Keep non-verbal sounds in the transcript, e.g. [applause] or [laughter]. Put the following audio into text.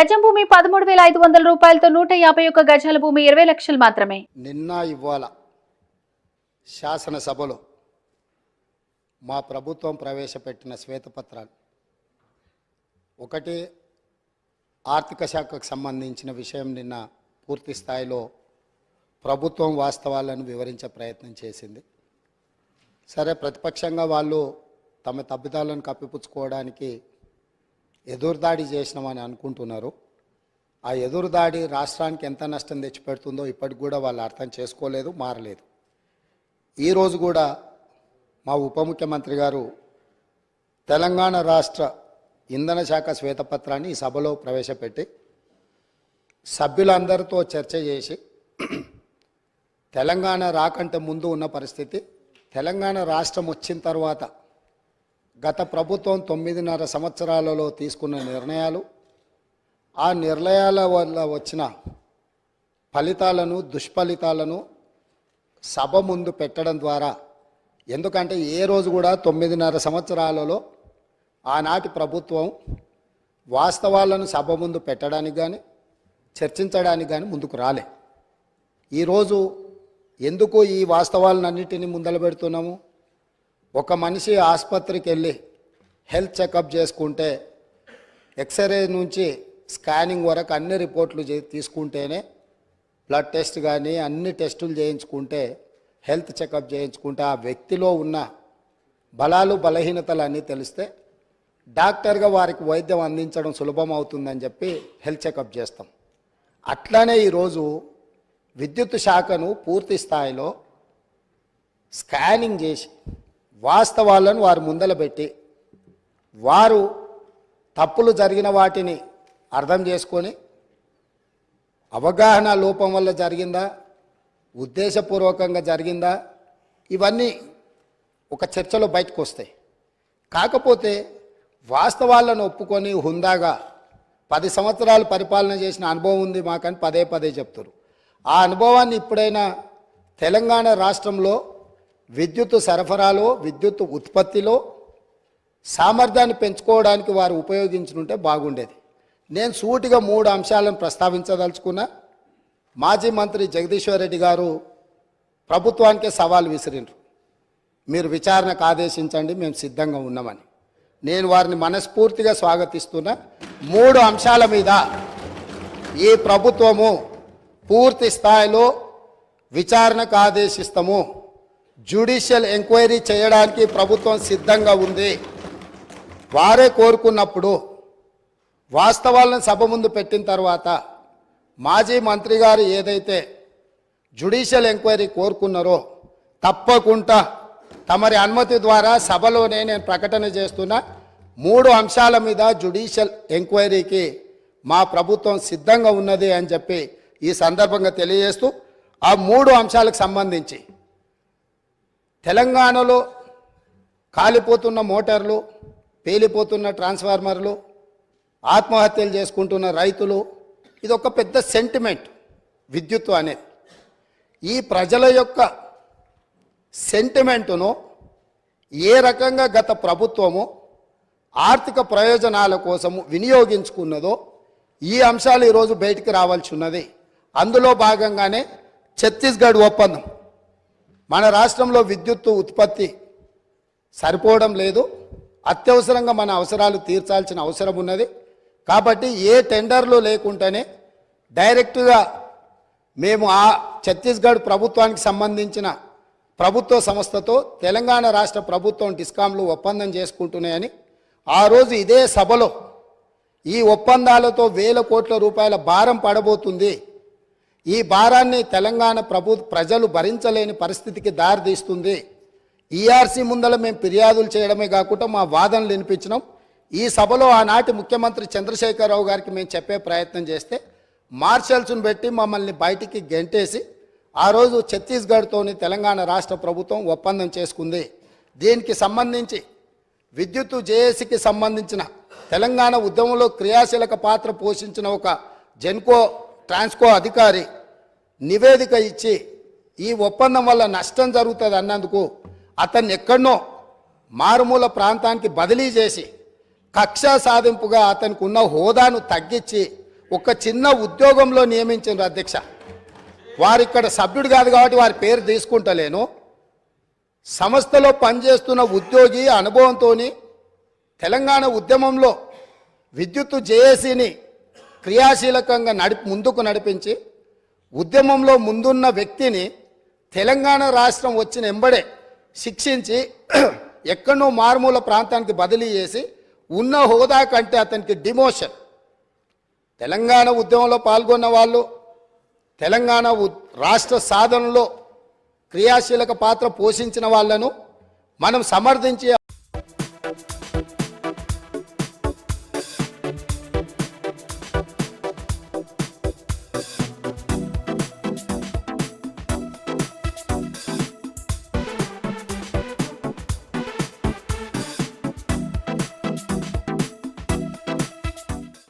గజం భూమి పదమూడు వేల ఐదు వందల రూపాయలతో నూట యాభై ఒక్క గజాల భూమి ఇరవై లక్షలు మాత్రమే. నిన్న ఇవాళ శాసనసభలో మా ప్రభుత్వం ప్రవేశపెట్టిన శ్వేతపత్రాలు. ఒకటి ఆర్థిక శాఖకు సంబంధించిన విషయం నిన్న పూర్తి స్థాయిలో ప్రభుత్వం వాస్తవాలను వివరించే ప్రయత్నం చేసింది. సరే ప్రతిపక్షంగా వాళ్ళు తమ తప్పిదాలను కప్పిపుచ్చుకోవడానికి ఎదురుదాడి చేసినామని అనుకుంటున్నారు. ఆ ఎదురుదాడి రాష్ట్రానికి ఎంత నష్టం తెచ్చిపెడుతుందో ఇప్పటికి కూడా వాళ్ళు అర్థం చేసుకోలేదు మారలేదు. ఈరోజు కూడా మా ఉప ముఖ్యమంత్రి గారు తెలంగాణ రాష్ట్ర ఇంధన శాఖ శ్వేతపత్రాన్ని ఈ సభలో ప్రవేశపెట్టి సభ్యులందరితో చర్చ చేసి తెలంగాణ రాకంటే ముందు ఉన్న పరిస్థితి తెలంగాణ రాష్ట్రం వచ్చిన తర్వాత గత ప్రభుత్వం తొమ్మిదిన్నర సంవత్సరాలలో తీసుకున్న నిర్ణయాలు ఆ నిర్ణయాల వల్ల వచ్చిన ఫలితాలను దుష్ఫలితాలను సభ ముందు పెట్టడం ద్వారా ఎందుకంటే ఏ రోజు కూడా తొమ్మిదిన్నర సంవత్సరాలలో ఆనాటి ప్రభుత్వం వాస్తవాలను సభ ముందు పెట్టడానికి కానీ చర్చించడానికి కానీ ముందుకు రాలే. ఈరోజు ఎందుకు ఈ వాస్తవాలన్నింటినీ ముందలు పెడుతున్నాము? ఒక మనిషి ఆసుపత్రికి వెళ్ళి హెల్త్ చెకప్ చేసుకుంటే ఎక్స్రే నుంచి స్కానింగ్ వరకు అన్ని రిపోర్ట్లు చే- తీసుకుంటేనే బ్లడ్ టెస్ట్ కానీ అన్ని టెస్టులు చేయించుకుంటే హెల్త్ చెకప్ చేయించుకుంటే ఆ వ్యక్తిలో ఉన్న బలాలు బలహీనతలు అన్నీ తెలిస్తే డాక్టర్గా వారికి వైద్యం అందించడం సులభం అవుతుందని చెప్పి హెల్త్ చెకప్ చేస్తాం. అట్లానే ఈరోజు విద్యుత్ శాఖను పూర్తి స్థాయిలో స్కానింగ్ చేసి వాస్తవాలను వారు ముందల పెట్టి వారు తప్పులు జరిగిన వాటిని అర్థం చేసుకొని అవగాహన లోపం వల్ల జరిగిందా? ఉద్దేశపూర్వకంగా జరిగిందా? ఇవన్నీ ఒక చర్చలో బయటకు వస్తాయి. కాకపోతే వాస్తవాలను ఒప్పుకొని హుందాగా పది సంవత్సరాలు పరిపాలన చేసిన అనుభవం ఉంది మాకని పదే పదే చెప్తారు ఆ అనుభవాన్ని ఇప్పుడైనా తెలంగాణ రాష్ట్రంలో విద్యుత్ సరఫరాలో విద్యుత్ ఉత్పత్తిలో సామర్థ్యాన్ని పెంచుకోవడానికి వారు ఉపయోగించుంటే బాగుండేది. నేను సూటిగా మూడు అంశాలను ప్రస్తావించదలుచుకున్నా. మాజీ మంత్రి జగదీశ్వర్ రెడ్డి గారు ప్రభుత్వానికే సవాల్ విసిరిండ్రు మీరు విచారణకు ఆదేశించండి మేము సిద్ధంగా ఉన్నామని. నేను వారిని మనస్ఫూర్తిగా స్వాగతిస్తున్నా. మూడు అంశాల మీద ఈ ప్రభుత్వము పూర్తి స్థాయిలో విచారణకు ఆదేశిస్తాము. జ్యుడిషియల్ ఎంక్వైరీ చేయడానికి ప్రభుత్వం సిద్ధంగా ఉంది. వారే కోరుకున్నప్పుడు వాస్తవాలను సభ ముందు పెట్టిన తర్వాత మాజీ మంత్రి గారు ఏదైతే జ్యుడిషియల్ ఎంక్వైరీ కోరుకున్నారో తప్పకుండా తమరి అనుమతి ద్వారా సభలోనే నేను ప్రకటన చేస్తున్న. మూడు అంశాల మీద జ్యుడిషియల్ ఎంక్వైరీకి మా ప్రభుత్వం సిద్ధంగా ఉన్నది అని చెప్పి ఈ సందర్భంగా తెలియజేస్తూ ఆ మూడు అంశాలకు సంబంధించి తెలంగాణలో కాలిపోతున్న మోటార్లు పేలిపోతున్న ట్రాన్స్ఫార్మర్లు ఆత్మహత్యలు చేసుకుంటున్న రైతులు ఇది ఒక పెద్ద సెంటిమెంట్ విద్యుత్ అనేది. ఈ ప్రజల యొక్క సెంటిమెంటును ఏ రకంగా గత ప్రభుత్వము ఆర్థిక ప్రయోజనాల కోసము వినియోగించుకున్నదో ఈ అంశాలు ఈరోజు బయటికి రావాల్సి ఉన్నది. అందులో భాగంగానే ఛత్తీస్గఢ్ ఒప్పందం. మన రాష్ట్రంలో విద్యుత్తు ఉత్పత్తి సరిపోవడం లేదు. అత్యవసరంగా మన అవసరాలు తీర్చాల్సిన అవసరం ఉన్నది. కాబట్టి ఏ టెండర్లు లేకుండానే డైరెక్ట్గా మేము ఆ ఛత్తీస్గఢ్ ప్రభుత్వానికి సంబంధించిన ప్రభుత్వ సంస్థతో తెలంగాణ రాష్ట్ర ప్రభుత్వం డిస్కాంలు ఒప్పందం చేసుకుంటున్నాయని ఆ రోజు ఇదే సభలో ఈ ఒప్పందాలతో వేల కోట్ల రూపాయల భారం పడబోతుంది. ఈ భారాన్ని తెలంగాణ ప్రభు ప్రజలు భరించలేని పరిస్థితికి దారితీస్తుంది. ఈఆర్సీ ముందల మేము ఫిర్యాదులు చేయడమే కాకుండా మా వాదనలు వినిపించినాం. ఈ సభలో ఆనాటి ముఖ్యమంత్రి చంద్రశేఖరరావు గారికి మేము చెప్పే ప్రయత్నం చేస్తే మార్షల్స్ను పెట్టి మమ్మల్ని బయటికి గెంటేసి ఆ రోజు ఛత్తీస్గఢ్తోని తెలంగాణ రాష్ట్ర ప్రభుత్వం ఒప్పందం చేసుకుంది. దీనికి సంబంధించి విద్యుత్ జేఏసీకి సంబంధించిన తెలంగాణ ఉద్యమంలో క్రియాశీలక పాత్ర పోషించిన ఒక జెన్కో ట్రాన్స్కో అధికారి నివేదిక ఇచ్చి ఈ ఒప్పందం వల్ల నష్టం జరుగుతుంది అన్నందుకు అతన్ని ఎక్కడనో మారుమూల ప్రాంతానికి బదిలీ చేసి కక్ష సాధింపుగా అతనికి ఉన్న హోదాను తగ్గించి ఒక చిన్న ఉద్యోగంలో నియమించారు అధ్యక్ష. వారు ఇక్కడ సభ్యుడు కాదు కాబట్టి వారి పేరు తీసుకుంటలేను. సంస్థలో పనిచేస్తున్న ఉద్యోగి అనుభవంతో తెలంగాణ ఉద్యమంలో విద్యుత్తు జేఏసీని క్రియాశీలకంగా నడిపి ముందుకు నడిపించి ఉద్యమంలో ముందున్న వ్యక్తిని తెలంగాణ రాష్ట్రం వచ్చిన ఎంబడే శిక్షించి [clears throat] ఎక్కడో మారుమూల ప్రాంతానికి బదిలీ చేసి ఉన్న హోదా కంటే అతనికి డిమోషన్. తెలంగాణ ఉద్యమంలో పాల్గొన్న వాళ్ళు తెలంగాణ ఉ- రాష్ట్ర సాధనలో క్రియాశీలక పాత్ర పోషించిన వాళ్ళను మనం సమర్థించే